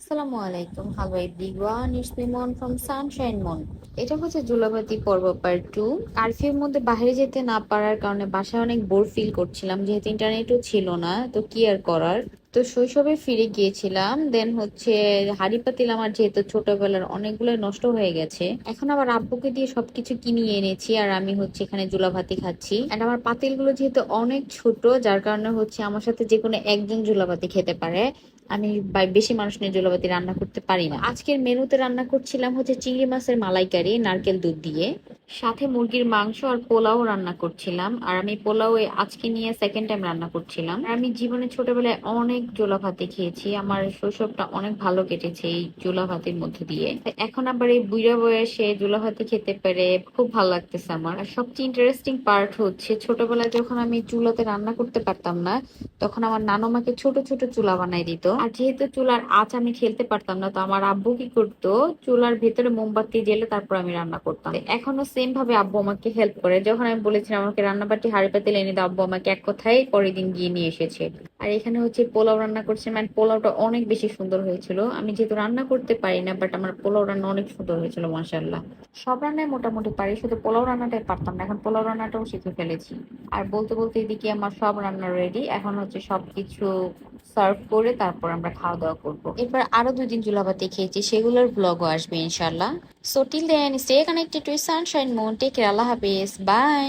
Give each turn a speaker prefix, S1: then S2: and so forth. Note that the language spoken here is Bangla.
S1: আসসালামু আলাইকুম। Hello everyone it's me Mon from sunshine Mon এটা হচ্ছে জুলাবাতি পর্ব পার্ট টু কারফিউর মধ্যে বাইরে যেতে না পারার কারণে বাসায় অনেক বোর ফিল করছিলাম, যেহেতু ইন্টারনেটও ছিল না, তো কি আর করার? তো শৈশবে ফিরে গিয়েছিলাম। দেন হচ্ছে হাড়ি পাতিল আমার যেহেতু ছোটবেলার অনেকগুলো নষ্ট হয়ে গেছে। এখন আবার আব্বুকে দিয়ে সবকিছু কিনিয়ে এনেছি আর আমি হচ্ছে এখানে জুলাভাতি খাচ্ছি। এন্ড আমার পাতিলগুলো যেহেতু অনেক ছোট, যার কারণে হচ্ছে আমার সাথে যে কোনো একজন জুলাভাতি খেতে পারে। আমি বেশি মানুষ নিয়ে জুলাভাতি রান্না করতে পারি না। আজকের মেনুতে রান্না করছিলাম হচ্ছে চিংড়ি মাছের মালাইকারি, নারকেল দুধ দিয়ে। সাথে মুরগির মাংস আর পোলাও রান্না করছিলাম। আর আমি পোলাও আজকে নিয়ে সেকেন্ড টাইম রান্না করছিলাম। আর আমি জীবনে ছোটবেলায় অনেক জোলা ভাতি খেয়েছি। আমার শৈশবটা অনেক ভালো কেটেছে এই জোলা ভাতির মধ্যে দিয়ে। এখন আবার এই বুড়া বয়সে জোলা ভাতি খেতে পেরে খুব ভালো লাগতেছে আমার। আর সবচেয়ে ইন্টারেস্টিং পার্ট হচ্ছে ছোটবেলায় যখন আমি চুলাতে রান্না করতে পারতাম না, তখন আমার নানু আমাকে ছোট ছোট চুলা বানাই দিত। আর যেহেতু চুলার আঁচ আমি খেলতে পারতাম না, তো আমার আব্বু কি করতো? চুলার ভেতরে মোমবাতি জেলে তারপর আমি রান্না করতাম। এখনও সেম ভাবে আব্বু আমাকে হেল্প করে। যখন আমি বলেছিলাম, আমাকে রান্নাবাটি হাড়ি পাতিল এনে দাও, আব্বু আমাকে এক কথায় পরের দিন গিয়ে নিয়ে এসেছে। আর এখানে হচ্ছে পোলাও রান্না করছিলাম মানে পোলাওটা অনেক বেশি সুন্দর হয়েছিল। আমি যেহেতু রান্না করতে পারি না বাট আমার পোলাও রান্না অনেক সুন্দর হয়েছিল মাসাল্লাহ সব রান্নায় মোটামুটি পারি, শুধু পোলাও রান্নাটাই পারতাম না। এখন পোলাও রান্নাটাও শিখে ফেলেছি। আর বলতে বলতে এদিকে আমার সব রান্না রেডি এখন হচ্ছে সবকিছু সার্ভ করে তারপর আমরা খাওয়া দাওয়া করব। এরপর আরও দুই দিন জুলাবাতি খেয়েছি, সেগুলোর ব্লগও আসবে ইনশাল্লাহ so till then stay connected to sunshine moon tech আল্লাহ হাফেজ। বাই